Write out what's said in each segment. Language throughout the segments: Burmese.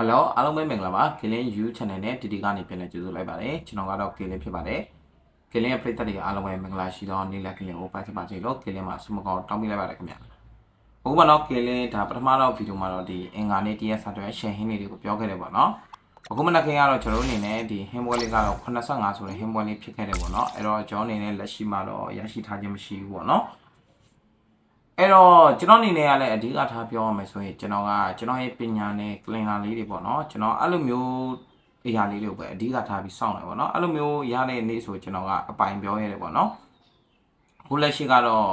ဟယ်လိုအားလုံးပဲမင်္ဂလာပါ Killing You Channel နဲ့တီတီကနေပြန်လည်ကြိုဆိုလိုက်ပါတယ်ကျွန်တော်ကတော့ Killing ဖြစ်ပါတယ် Killing ရဲ့ပရိသတ်တွေအားလုံးပဲမင်္ဂလာရှိသောနေ့လည် Killing ကိုပိုက်စပါစေလို့ Killing မှာဆုမကောင်းတောင်းပေးလိုက်ပါတယ်ခင်ဗျာအခုမှတော့ Killing ဒါပထမတော့ဗီဒီယိုမှာတော့ဒီအင်္ဂါနေ့တရက်ဆက်တွဲ share ဟင်းလေးတွေကိုပြောခဲ့တယ်ပေါ့နော်အခုမနက်ခင်းကတော့ကျွန်တော်တို့အနေနဲ့ဒီဟင်းပွဲလေးကတော့85ဆိုတဲ့ဟင်းပွဲလေးဖြစ်ခဲ့တယ်ပေါ့နော်အဲ့တော့ကျွန်တော်အနေနဲ့လက်ရှိမှာတော့ရရှိထားခြင်းမရှိဘူးပေါ့နော် အဲ့တော့ကျွန်တော်အနေနဲ့ကလည်းအဓိကထားပြောရမယ်ဆိုရင်ကျွန်တော်ကကျွန်တော်ရဲ့ပညာနဲ့ cleaner လေးတွေပေါ့နော်ကျွန်တော်အဲ့လိုမျိုးအရာလေးတွေကိုပဲအဓိကထားပြီးစောင့်တယ်ပေါ့နော်အဲ့လိုမျိုးရတဲ့နေ့ဆိုကျွန်တော်ကအပိုင်ပြောရတယ်ပေါ့နော်ခုလက်ရှိကတော့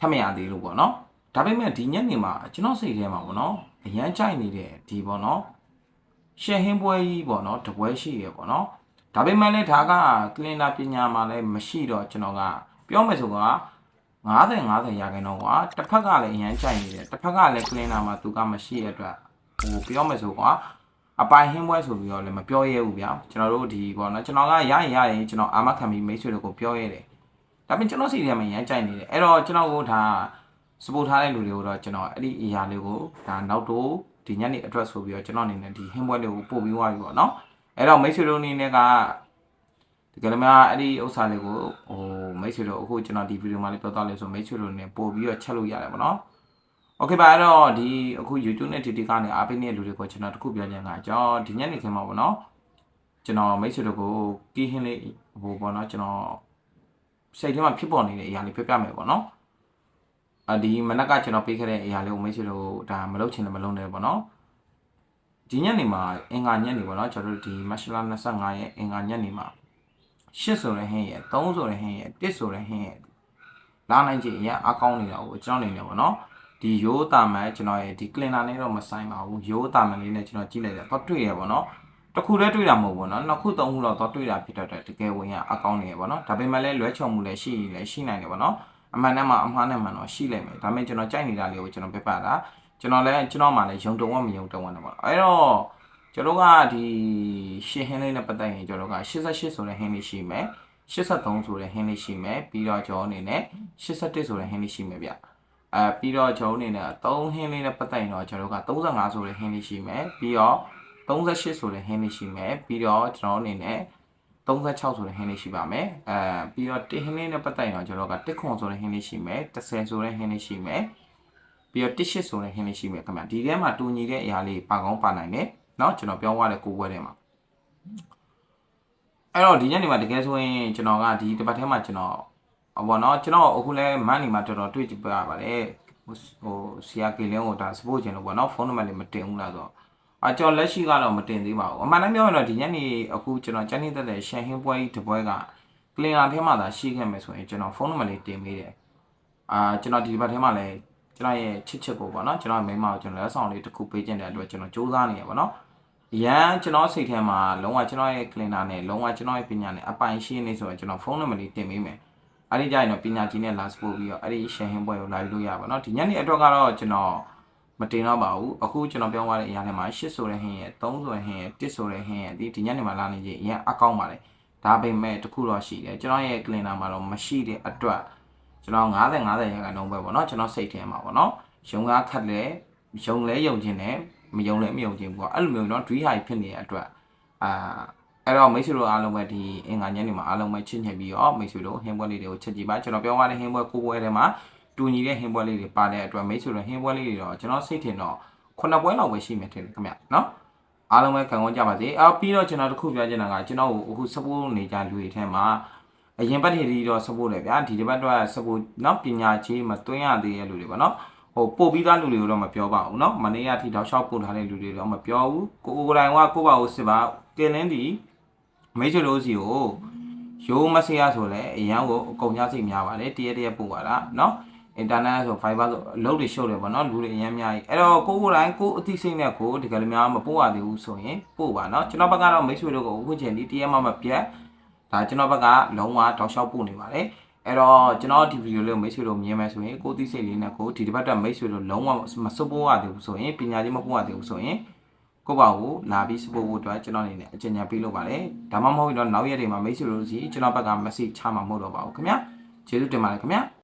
ထပ်မရသေးလို့ပေါ့နော်ဒါပေမဲ့ဒီညနေမှာကျွန်တော်စိတ်ထဲမှာပေါ့နော်အရန်ကြိုက်နေတဲ့ဒီပေါ့နော်ရှယ်ဟင်းပွဲကြီးပေါ့နော်တပွဲရှိရပေါ့နော်ဒါပေမဲ့လည်းဒါက cleaner ပညာမှာလည်းမရှိတော့ကျွန်တော်ကပြောမယ်ဆိုတော့ 90 90ရာခိုင်နှုန်းကွာတစ်ဖက်ကလည်းအရန်ကြိုက်နေတယ်တစ်ဖက်ကလည်း cleaner မှာသူကမရှိရတဲ့အတွက်ဟိုပြောမယ်ဆိုကွာအပိုင်ဟင်းပွဲဆိုပြီးတော့လည်းမပြောရဲဘူးဗျာကျွန်တော်တို့ဒီပေါ့နော်ကျွန်တော်ကရရင်ရရင်ကျွန်တော်အာမခံပြီးမိတ်ဆွေတို့ကိုပြောရဲတယ်ဒါပေမဲ့ကျွန်တော်စိတ်ထဲမှာအရန်ကြိုက်နေတယ်အဲ့တော့ကျွန်တော်ကဒါစပို့ထားတဲ့လူတွေကိုတော့ကျွန်တော်အဲ့ဒီအရာလေးကိုဒါနောက်တော့ဒီညနေအတွက်ဆိုပြီးတော့ကျွန်တော်အနေနဲ့ဒီဟင်းပွဲလေးကိုပို့ပြီးသွားပြီပေါ့နော်အဲ့တော့မိတ်ဆွေတို့အနေနဲ့ကဒီကနေ့မှအဲ့ဒီဥစ္စာလေးကိုဟိုမိ တ်ဆွေတို့အခုကျွန်တော်ဒီဗီဒီယိုမှာလေးပြောတော့လေဆိုမိတ်ဆွေတို့နဲ့ပို့ပြီးတော့ချက်လို့ရတယ်ပေါ့နော်။ Okay ပါအဲ့တော့ဒီအခု YouTube နဲ့ TikTok ကနေအားပေးနေတဲ့လူတွေကိုကျွန်တော်တခုပြောချင်တာကျွန်တော်ဒီညနေခင်းမှာပေါ့နော်။ကျွန်တော်မိတ်ဆွေတို့ကိုကီးဟင်းလေးဟိုပေါ့နော်ကျွန်တော်စိတ်ထဲမှာဖြစ်ပေါ်နေတဲ့အရာလေးပြောပြမယ်ပေါ့နော်။အဒီမနက်ကကျွန်တော်ပေးခဲ့တဲ့အရာလေးကိုမိတ်ဆွေတို့ဒါမလုပ်ချင်လည်းမလုပ်နဲ့ပေါ့နော်။ဒီညနေမှာအင်္ဂါညနေပေါ့နော်ကျွန်တော်တို့ဒီမတ်လ25ရဲ့အင်္ဂါညနေမှာ ရှစ်ဆိုတဲ့ဟင်းရဲ့3ဆိုတဲ့ဟင်းရဲ့1ဆိုတဲ့ဟင်းရဲ့လာနိုင်ကြအရင်အကောင်းနေတာကိုကျွန်တော်နေနေပါတော့ဒီရိုးတာမန်ကျွန်တော်ရဲ့ဒီ cleaner နဲ့တော့မဆိုင်ပါဘူးရိုးတာမန်လေးနဲ့ကျွန်တော်ကြည့်လိုက်တယ်တော့တွေ့ရပါတော့တစ်ခုတည်းတွေ့တာမဟုတ်ဘူးเนาะနှစ်ခုသုံးခုတော့တော့တွေ့တာဖြစ်တော့တကယ်ဝင်ရအကောင်းနေရပါတော့ဒါပေမဲ့လည်းလွဲချော်မှုလည်းရှိလည်းရှိနိုင်တယ်ပါတော့အမှန်တမ်းမှအမှားနဲ့မှန်တော့ရှိလိမ့်မယ်ဒါပေမဲ့ကျွန်တော်ကြိုက်နေတာလေးကိုကျွန်တော်ပြပတာကျွန်တော်လည်းကျွန်တော်မှလည်းယုံတုံဝမယုံတုံဝတယ်ပေါ့အဲ့တော့ ကျွန်တော်ကဒီရှင်းဟင်းလေးနဲ့ပတ်သက်ရင်ကျွန်တော်က88ဆိုတဲ့ဟင်းလေးရှိမယ်83ဆိုတဲ့ဟင်းလေးရှိမယ်ပြီးတော့ကျွန်တော်အနေနဲ့81ဆိုတဲ့ဟင်းလေးရှိမယ်ဗျအဲပြီးတော့ကျွန်တော်အနေနဲ့3ဟင်းလေးနဲ့ပတ်သက်ရင်တော့ကျွန်တော်က35ဆိုတဲ့ဟင်းလေးရှိမယ်ပြီးတော့38ဆိုတဲ့ဟင်းလေးရှိမယ်ပြီးတော့ကျွန်တော်အနေနဲ့36ဆိုတဲ့ဟင်းလေးရှိပါမယ်အဲပြီးတော့1ဟင်းလေးနဲ့ပတ်သက်ရင်တော့ကျွန်တော်က1ခွန်ဆိုတဲ့ဟင်းလေးရှိမယ်30ဆိုတဲ့ဟင်းလေးရှိမယ်ပြီးတော့18ဆိုတဲ့ဟင်းလေးရှိမယ်ခင်ဗျဒီထဲမှာတူညီတဲ့အရာလေးပါကောင်းပါနိုင်တယ် เนาะကျွန်တော်ပြောသွားတဲ့ကိုယ်ပွဲထဲမှာအဲ့တော့ဒီညနေမှာတကယ်ဆိုရင်ကျွန်တော်ကဒီတစ်ပတ်ထဲမှာကျွန်တော်ဟောပေါ့နော်ကျွန်တော်အခုလဲမန်နေမှာတော်တော်တွေ့ကြပါပါတယ်ဟိုဆီယာကေလင်းကိုဒါစပို့ချင်လို့ပေါ့နော်ဖုန်းနံပါတ်လေးမတင်ဘူးလားဆိုတော့အကျွန်တော်လက်ရှိကတော့မတင်သေးပါဘူးအမှန်တမ်းပြောရင်တော့ဒီညနေအခုကျွန်တော်ကျန်းနေတဲ့တဲ့ရှန်ဟင်းပွဲကြီးတစ်ပွဲကကလင်နာထဲမှာသာရှိခဲ့မယ်ဆိုရင်ကျွန်တော်ဖုန်းနံပါတ်လေးတင်ပေးတယ်အာကျွန်တော်ဒီတစ်ပတ်ထဲမှာလည်းကျွန်တော်ရဲ့ချစ်ချစ်ကိုပေါ့နော်ကျွန်တော်မိန်းမကိုကျွန်တော်လက်ဆောင်လေးတစ်ခုပေးခြင်းတဲ့အတွက်ကျွန်တော်စူးစမ်းနေရပါတော့ ရန်ကျွန်တော်စိတ်ထဲမှာလုံးဝကျွန်တော်ရဲ့ cleaner နဲ့လုံးဝကျွန်တော်ရဲ့ပညာနဲ့အပိုင်ရှိနေဆိုတော့ကျွန်တော်ဖုန်းနံပါတ်လေးတင်ပေးမယ်အဲ့ဒီကြရင်တော့ပညာကြီးနဲ့လာစပို့ပြီးတော့အဲ့ဒီရှယ်ဟင်းပွဲကိုလာလို့ရပါတော့ဒီညနေအတွက်ကတော့ကျွန်တော်မတင်တော့ပါဘူးအခုကျွန်တော်ပြောသွားတဲ့အရာထဲမှာ8ဆိုတဲ့ဟင်းရဲ့3ဆိုတဲ့ဟင်းရဲ့1ဆိုတဲ့ဟင်းရဲ့ဒီဒီညနေမှာလာနေချင်းအရင်အကောင်းပါလေဒါပေမဲ့တခုတော့ရှိတယ်ကျွန်တော်ရဲ့ cleaner မှာတော့မရှိတဲ့အတွက်ကျွန်တော်90 90ရာခိုင်နှုန်းပဲပေါ့နော်ကျွန်တော်စိတ်ထဲမှာပေါ့နော်ရုံကားခတ်လဲယုံလဲယုံခြင်းနဲ့ မယုံလဲမယုံခြင်းပေါ့အဲ့လိုမျိုးเนาะ dream high ဖြစ်နေတဲ့အတွက်အာအဲ့တော့မိတ်ဆွေတို့အားလုံးပဲဒီအင်္ဂါညနေမှာအားလုံးပဲချစ်ချင်ပြီးတော့မိတ်ဆွေတို့ဟင်းပွဲလေးတွေကိုချက်ကြည့်ပါကျွန်တော်ပြောရတဲ့ဟင်းပွဲကိုပွဲထဲမှာတူညီတဲ့ဟင်းပွဲလေးတွေပါတဲ့အတွက်မိတ်ဆွေတို့ဟင်းပွဲလေးတွေတော့ကျွန်တော်စိတ်ထင်တော့ခုနှစ်ပွဲလောက်ပဲရှိမယ်ထင်တယ်ခင်ဗျနော်အားလုံးပဲခံကောင်းကြပါစေအော်ပြီးတော့ကျွန်တော်တခုပြောချင်တာကကျွန်တော်အခု support နေကြလူတွေထဲမှာအရင်ပတ်ထည်တော့ support လေဗျာဒီတစ်ပတ်တော့ support နောက်ပညာကြီးမတွင်းရသေးတဲ့လူတွေပေါ့နော် ဟိုပို့ပြီးသားလူတွေကိုတော့မပြောပါဘူးเนาะမနေ့ကထိတောက်လျှောက်ပို့ထားတဲ့လူတွေတော့မပြောဘူးကိုကိုကိုတိုင်ကကိုပါကိုစစ်ပါကင်းလင်းဒီမိတ်ဆွေတို့စီကိုရိုးမဆရာဆိုလဲအရန်ကိုအကုန်ကြစိတ်များပါတယ်တရက်တရက်ပို့ပါလားเนาะအင်တာနက်ဆို Fiber ဆိုအလုပ်တွေရှုပ်တယ်ပေါ့နော်လူတွေအများများကြီးအဲ့တော့ကိုကိုတိုင်းကိုအသိစိတ်နဲ့ကိုဒီကလေးများမပို့ရသေးဘူးဆိုရင်ပို့ပါနော်ကျွန်တော်ဘက်ကတော့မိတ်ဆွေတို့ကိုအခုချိန်ဒီတရက်မှမပြတ်ဒါကျွန်တော်ဘက်ကလုံးဝတောက်လျှောက်ပို့နေပါတယ် အဲ့တော့ကျွန်တော်ဒီဗီဒီယိုလေးကိုမိတ်ဆွေတို့မြင်မယ်ဆိုရင်ကိုသိစိတ်လေးနဲ့ကိုဒီတစ်ပတ်တော့မိတ်ဆွေတို့လုံးဝမစွပ်ပိုးရသေးဘူးဆိုရင်ပညာချင်းမပို့ရသေးဘူးဆိုရင်ကိုပါကိုလာပြီးစပို့ဖို့အတွက်ကျွန်တော်အနေနဲ့အကြံဉာဏ်ပေးလို့ပါတယ်ဒါမှမဟုတ်ရင်တော့နောက်ရက်တွေမှာမိတ်ဆွေတို့စီကျွန်တော်ဘက်က message ချမှာမဟုတ်တော့ပါဘူးခင်ဗျာကျေးဇူးတင်ပါတယ်ခင်ဗျာ